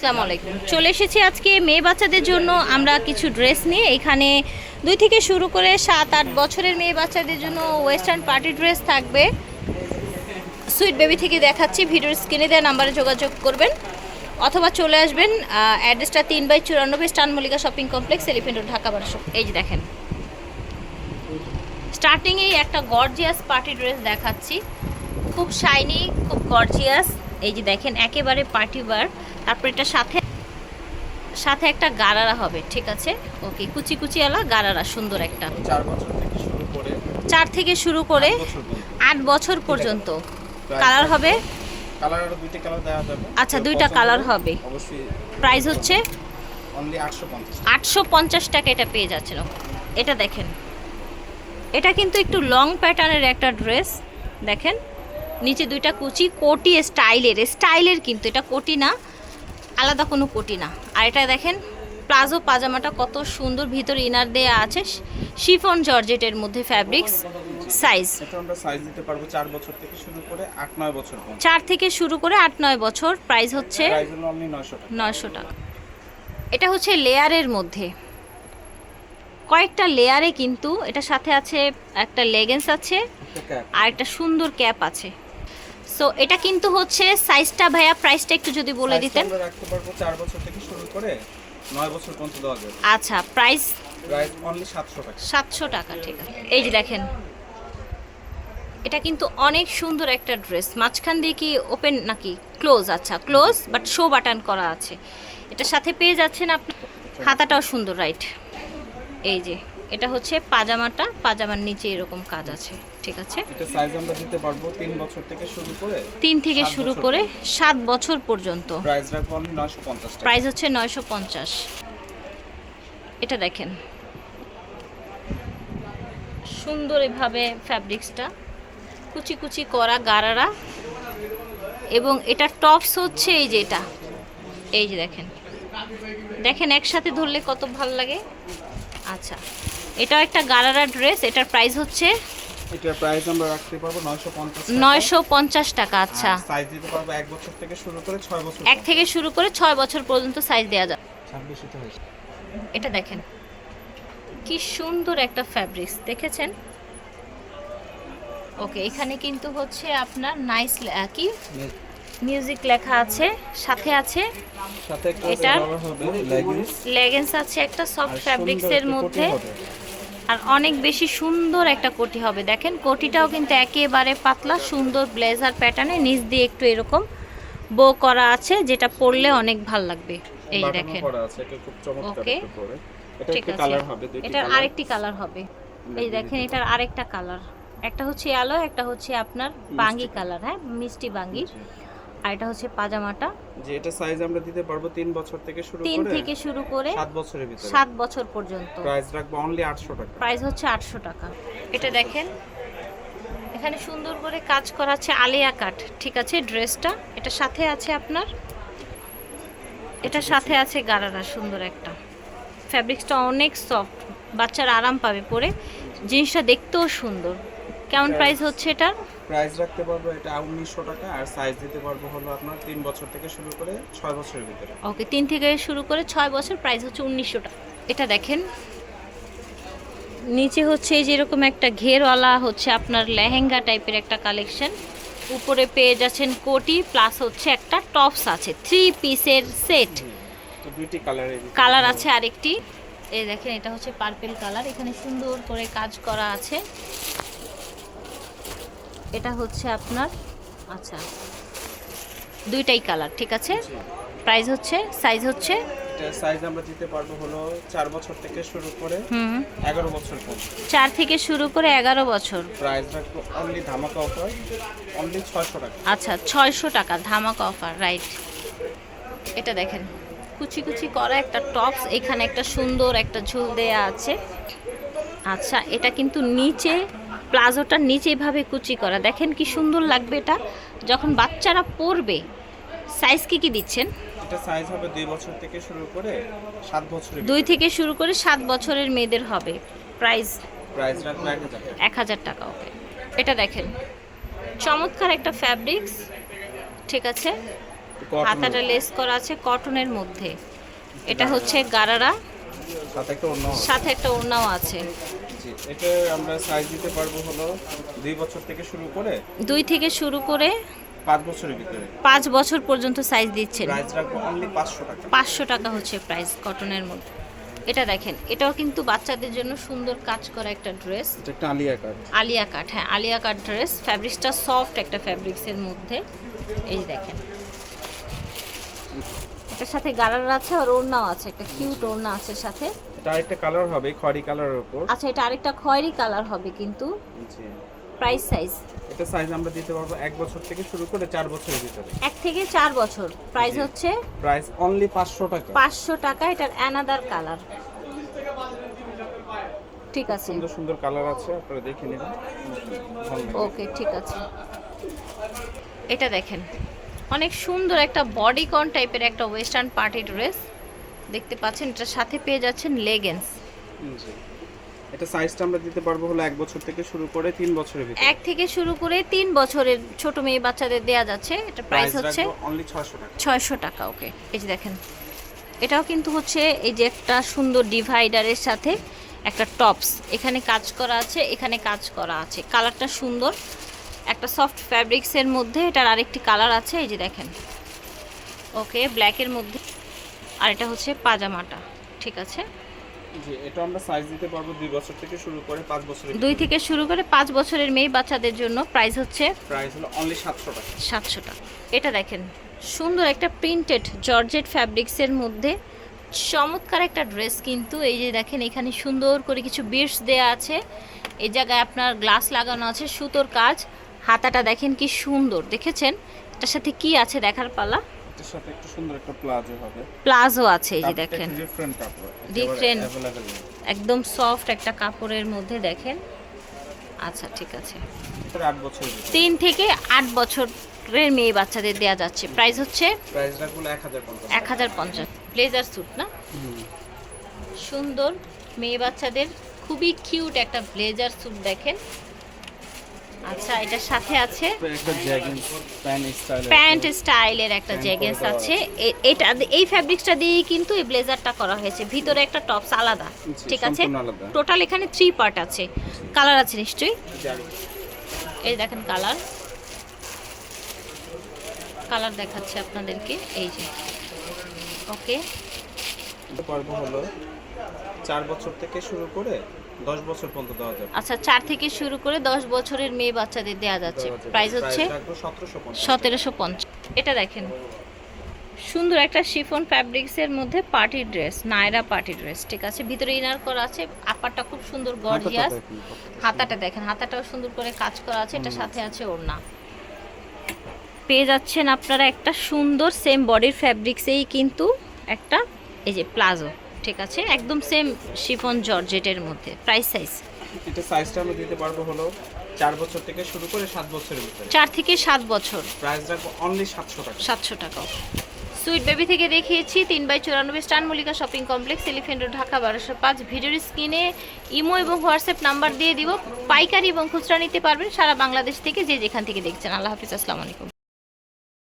আসসালামু আলাইকুম। চলে এসেছি আজকে মেয়ে বাচ্চাদের জন্য। আমরা কিছু ড্রেস নিয়ে এখানে দুই থেকে শুরু করে সাত আট বছরের মেয়ে বাচ্চাদের জন্য ওয়েস্টার্ন পার্টি ড্রেস থাকবে। সুইট বেবি থেকে দেখাচ্ছি। ভিডিওর স্ক্রিনে দেওয়া নাম্বারে যোগাযোগ করবেন অথবা চলে আসবেন অ্যাড্রেসটা তিন বাই চুরানব্বই স্টান Mallika shopping complex, elephant road, Dhaka বারোশো। এই যে দেখেন। স্টার্টিংয়েই একটা গর্জিয়াস পার্টি ড্রেস দেখাচ্ছি। খুব শাইনি খুব গর্জিয়াস এই যে দেখেন একেবারে পার্টি ওয়ার তারপর এটা সাথে সাথে একটা গারারা হবে ঠিক আছে? ওকে কুচি কুচিওয়ালা গারারা সুন্দর একটা। চার থেকে শুরু করে আট বছর পর্যন্ত। কালার হবে? আচ্ছা, দুইটা কালার হবে। প্রাইস হচ্ছে? আটশো পঞ্চাশ আটশো পঞ্চাশ টাকা এটা পেয়ে যাচ্ছিল এটা দেখেন। এটা কিন্তু একটু লং প্যাটার্নের একটা ড্রেস দেখেন নিচে দুইটা কুচি কোটি স্টাইলের স্টাইলের কিন্তু এটা কোটি না আলাদা কোনো কোটি না। আর এটা দেখেন প্লাজো পাজামাটা কত সুন্দর ভিতর ইনার দেয়া আছে শিফন জর্জেটের মধ্যে ফ্যাব্রিক্স সাইজ। আমরা সাইজ দিতে পারব চার বছর থেকে শুরু করে আট নয় বছর পর্যন্ত। চার থেকে শুরু করে আট নয় বছর প্রাইস হচ্ছে প্রাইস হলো অনলি নয়শো টাকা। নয়শো টাকা। এটা হচ্ছে লেয়ারের মধ্যে। কয়েকটা লেয়ারে কিন্তু এটা সাথে আছে একটা লেগেন্স আছে আর একটা সুন্দর ক্যাপ আছে। সো এটা কিন্তু হচ্ছে সাইজটা ভাইয়া প্রাইসটা একটু যদি বলে দিতেন। আমরা রাখতে পারব চার বছর থেকে শুরু করে নয় বছর পর্যন্ত দেওয়া যাবে। আচ্ছা প্রাইস প্রাইস অনলি সাতশো টাকা। সাতশো টাকা ঠিক আছে। এই যে দেখেন এটা কিন্তু অনেক সুন্দর একটা ড্রেস মাঝখান দিয়ে কি ওপেন নাকি ক্লোজ আচ্ছা ক্লোজ বাট শো বাটন করা আছে। এটার সাথে পেয়ে যাচ্ছেন আপনি। হাতাটাও সুন্দর রাইট এই যে। এটা হচ্ছে পাজামাটা পাজামার নিচে এরকম কাজ আছে ঠিক আছে? এটা সাইজ আমরা দিতে পারব তিন বছর থেকে শুরু করে তিন থেকে সাত শুরু করে সাত বছর পর্যন্ত। প্রাইস রাখব অনলি নয়শো পঞ্চাশ টাকা। প্রাইস হচ্ছে নয়শো পঞ্চাশ। এটা দেখেন। সুন্দর এভাবে ফ্যাব্রিক্সটা কুচি কুচি করা গারারা। এবং এটা টপস হচ্ছে এই যে এটা। এই যে দেখেন। দেখেন একসাথে ধরলে কত ভালো লাগে? আচ্ছা। এটাও একটা গারারা ড্রেস এটার প্রাইস হচ্ছে এটার প্রাইস আমরা রাখতে পারব নয়শো পঞ্চাশ নয়শো পঞ্চাশ টাকা আচ্ছা। সাইজ দিতে পারব এক বছর থেকে শুরু করে ছয় বছর এক থেকে শুরু করে ছয় বছর পর্যন্ত সাইজ দেওয়া যায়। ছাব্বিশ এটা দেখেন কি সুন্দর একটা ফ্যাব্রিক্স দেখেছেন? ওকে এখানে কিন্তু হচ্ছে আপনার নাইস কি? মিউজিক লেখা আছে সাথে আছে হবে লেগিংস লেগেন্স আছে একটা সফট ফ্যাব্রিক্সের মধ্যে। আর অনেক বেশি সুন্দর একটা কোটি হবে। দেখেন কোটিটাও কিন্তু একেবারে পাতলা সুন্দর ব্লেজার প্যাটার্নে নিচ দিয়ে একটু এরকম বো করা আছে যেটা পরলে অনেক ভালো লাগবে। এই দেখেন। করা আছে এটা খুব চমৎকার একটা পরে এটা ঠিক আছে। কালার হবে দুইটি এটার আরেকটি কালার হবে। এই দেখেন এটার আরেকটা কালার একটা হচ্ছে আলো একটা হচ্ছে আপনার বাঙ্গি কালার হ্যাঁ? মিষ্টি বাঙ্গি। আর এটা হচ্ছে পাজামাটা। যে এটা সাইজ আমরা দিতে পারব তিন বছর থেকে শুরু করে থেকে শুরু করে সাত বছরের ভিতরে। সাত বছর পর্যন্ত। প্রাইস রাখব অনলি আটশো টাকা। প্রাইস হচ্ছে আটশো টাকা। এটা দেখেন এখানে সুন্দর করে কাজ করা আছে আলিয়া কাট ঠিক আছে ড্রেসটা। এটা সাথে আছে আপনার? এটা সাথে আছে গারারা সুন্দর একটা। ফ্যাব্রিক্সটা অনেক সফট বাচ্চারা আরাম পাবে পরে। জিনিসটা দেখতেও সুন্দর। কেমন প্রাইস হচ্ছে এটার প্রাইস রাখতে পারব এটা উনিশশো টাকা আর সাইজ দিতে পারব হলো আপনার তিন বছর থেকে শুরু করে ছয় বছরের ভিতরে। ওকে তিন থেকে শুরু করে ছয় বছর প্রাইস হচ্ছে উনিশশো টাকা। এটা দেখেন। নিচে হচ্ছে এই যেরকম একটা ঘেরওয়ালা হচ্ছে আপনার লেহেঙ্গা টাইপের একটা কালেকশন উপরে পেয়ে যাচ্ছেন কোটি প্লাস হচ্ছে একটা টপস আছে থ্রি পিসের সেট কালার আছে আরেকটি। এই দেখেন এটা হচ্ছে পার্পেল কালার এখানে সুন্দর করে কাজ করা আছে। এটা হচ্ছে আপনার আচ্ছা দুইটাই কালার ঠিক আছে? প্রাইস হচ্ছে সাইজ হচ্ছে? সাইজ আমরা দিতে পারব হলো চার বছর থেকে শুরু করে হুম। এগারো বছর পর্যন্ত। চার থেকে শুরু করে এগারো বছর। প্রাইস রাখব অনলি ধামাকা অফার অনলি ছয়শো টাকা। আচ্ছা ছয়শো টাকা ধামাকা অফার রাইট এটা দেখেন কুচি কুচি করা একটা টপস এখানে একটা সুন্দর একটা ঝুল দেয়া আছে। আচ্ছা এটা কিন্তু নিচে প্লাজোটার নিচে এভাবে কুচি করা। দেখেন কি সুন্দর লাগবে এটা। যখন বাচ্চারা পরবে সাইজ কি কি দিচ্ছেন? এটা সাইজ হবে দুই বছর থেকে শুরু করে সাত বছরের দুই থেকে শুরু করে সাত বছরের মেয়েদের হবে। প্রাইস প্রাইস রাখব এক হাজার টাকা। এক ওকে এটা দেখেন চমৎকার একটা ফ্যাব্রিক্স ঠিক আছে? হাতাটা লেস করা আছে কটনের মধ্যে। এটা হচ্ছে গারারা। সাথে একটা অন্য সাথে একটা ওড়নাও আছে। জি এটা আমরা সাইজ দিতে পারব হলো দুই বছর থেকে শুরু করে দুই থেকে শুরু করে পাঁচ বছরের ভিতরে। পাঁচ বছর পর্যন্ত সাইজ দিচ্ছেন। প্রাইস রাখব অনলি পাঁচশো টাকা। পাঁচশো টাকা হচ্ছে প্রাইস কটনের মধ্যে। এটা দেখেন এটাও কিন্তু বাচ্চাদের জন্য সুন্দর কাজ করা একটা ড্রেস এটা একটা আলিয়া কাট আলিয়া কাট হ্যাঁ আলিয়া কাট ড্রেস ফ্যাব্রিক্সটা সফট একটা ফ্যাব্রিক্সের মধ্যে। এই দেখেন। এটার সাথে গারার আছে আর ওড়নাও আছে একটা কিউট ওড়না আছে সাথে। এটা আরেকটা কালার হবে খয়রি কালারের উপর। আচ্ছা এটা আরেকটা খয়েরি কালার হবে কিন্তু। জি। প্রাইস সাইজ এটা সাইজ আমরা দিতে পারব এক বছর থেকে শুরু করে চার বছরের ভিতরে। এক থেকে চার বছর। প্রাইস হচ্ছে প্রাইস অনলি পাঁচশো টাকা। পাঁচশো টাকা এটার অ্যানাদার কালার ঠিক আছে। সুন্দর সুন্দর কালার আছে আপনারা দেখে নেবেন। ওকে ঠিক আছে। এটা দেখেন। অনেক সুন্দর একটা বডি কন টাইপের একটা ওয়েস্টার্ন পার্টি ড্রেস দেখতে পাচ্ছেন এটার সাথে পেয়ে যাচ্ছেন লেগেন্স এটা সাইজটা আমরা দিতে পারব হলো এক বছর থেকে শুরু করে তিন বছরের ভিতরে। এক থেকে শুরু করে তিন বছরের ছোট মেয়ে বাচ্চাদের দেয়া যাচ্ছে এটা প্রাইস হচ্ছে অনলি ছয়শো টাকা। ছয়শো টাকা ওকে এই যে দেখেন এটাও কিন্তু হচ্ছে এই যে একটা সুন্দর ডিভাইডারের সাথে একটা টপস এখানে কাজ করা আছে এখানে কাজ করা আছে। কালারটা সুন্দর। একটা সফট ফ্যাব্রিক্সের মধ্যে এটার আরেকটি কালার আছে এই যে দেখেন। ওকে ব্ল্যাকের মধ্যে আর এটা হচ্ছে পাজামাটা ঠিক আছে? জি এটা আমরা সাইজ দিতে পারব দুই বছর থেকে শুরু করে পাঁচ বছরের দুই থেকে শুরু করে পাঁচ বছরের মেয়ে বাচ্চাদের জন্য প্রাইস হচ্ছে প্রাইস হলো অনলি সাতশো টাকা। সাতশো টাকা। এটা দেখেন সুন্দর একটা প্রিন্টেড জর্জেট ফ্যাব্রিক্সের মধ্যে চমৎকার একটা ড্রেস কিন্তু এই যে দেখেন এখানে সুন্দর করে কিছু বিটস দেয়া আছে। এই জায়গায় আপনার গ্লাস লাগানো আছে সুতোর কাজ। হাতাটা দেখেন কি সুন্দর দেখেছেন? এটার সাথে কি আছে দেখার পালা? এটার সাথে একটু সুন্দর একটা প্লাজো হবে। প্লাজো আছে এই যে দেখেন। ডিফারেন্ট কাপড়. অ্যাভেলেবেল একদম সফট একটা কাপড়ের মধ্যে দেখেন। আচ্ছা ঠিক আছে। তিন থেকে আট বছরের মেয়ে বাচ্চাদের দেয়া যাচ্ছে। প্রাইস হচ্ছে এক হাজার পঞ্চাশ ব্লেজার স্যুট না? সুন্দর মেয়ে বাচ্চাদের খুবই কিউট একটা ব্লেজার স্যুট দেখেন। আচ্ছা এটার সাথে আছে? প্যান্ট স্টাইলের একটা জেগেন্স আছে। এটা এই ফ্যাব্রিক্সটা দিয়েই কিন্তু এই ব্লেজারটা করা হয়েছে। ভিতরে একটা টপস আলাদা ঠিক আছে? টোটাল এখানে থ্রি পার্ট আছে। কালার আছে নিশ্চয়ই? এই দেখেন কালার কালার দেখাচ্ছে আপনাদেরকে। এই যে। ওকে পারব হলো চার বছর থেকে শুরু করে দশ বছর পর্যন্ত দেওয়া যাবে। আচ্ছা চার থেকে শুরু করে দশ বছরের মেয়ে বাচ্চাদের দেওয়া যাচ্ছে প্রাইস হচ্ছে রাখব সতেরোশো পঞ্চাশ। সতেরোশো পঞ্চাশ। এটা দেখেন। সুন্দর একটা শিফন ফ্যাব্রিক্সের মধ্যে party dress Naira party dress ঠিক আছে? ভিতরে ইনার করা আছে আপারটা খুব সুন্দর গর্জিয়াস হাতাটা দেখেন হাতাটাও সুন্দর করে কাজ করা আছে এটা সাথে আছে ওড়না। পেয়ে যাচ্ছেন আপনারা একটা সুন্দর সেম বডির ফ্যাব্রিক্সেই কিন্তু একটা এই যে প্লাজো। ঠিক আছে একদম সেম শিফন জর্জেটের মধ্যে প্রাইস সাইজ এটা সাইজটা আমরা দিতে পারব হলো চার বছর থেকে শুরু করে সাত বছরের ভিতরে। চার থেকে সাত বছর। প্রাইস রাখব অনলি সাতশো টাকা। সাতশো টাকা। সুইট বেবি থেকে দেখিয়েছি তিন বাই চুরানব্বই স্টান Mallika shopping complex elephant road Dhaka বারোশো পাঁচ। ভিডিওর স্ক্রিনে ইমো এবং হোয়াটসঅ্যাপ নাম্বার দিয়ে দিব। পাইকারি এবং খুচরা নিতে পারবেন সারা বাংলাদেশ থেকে যে যেখান থেকে দেখছেন। আল্লাহ হাফিজ আসসালামু আলাইকুম।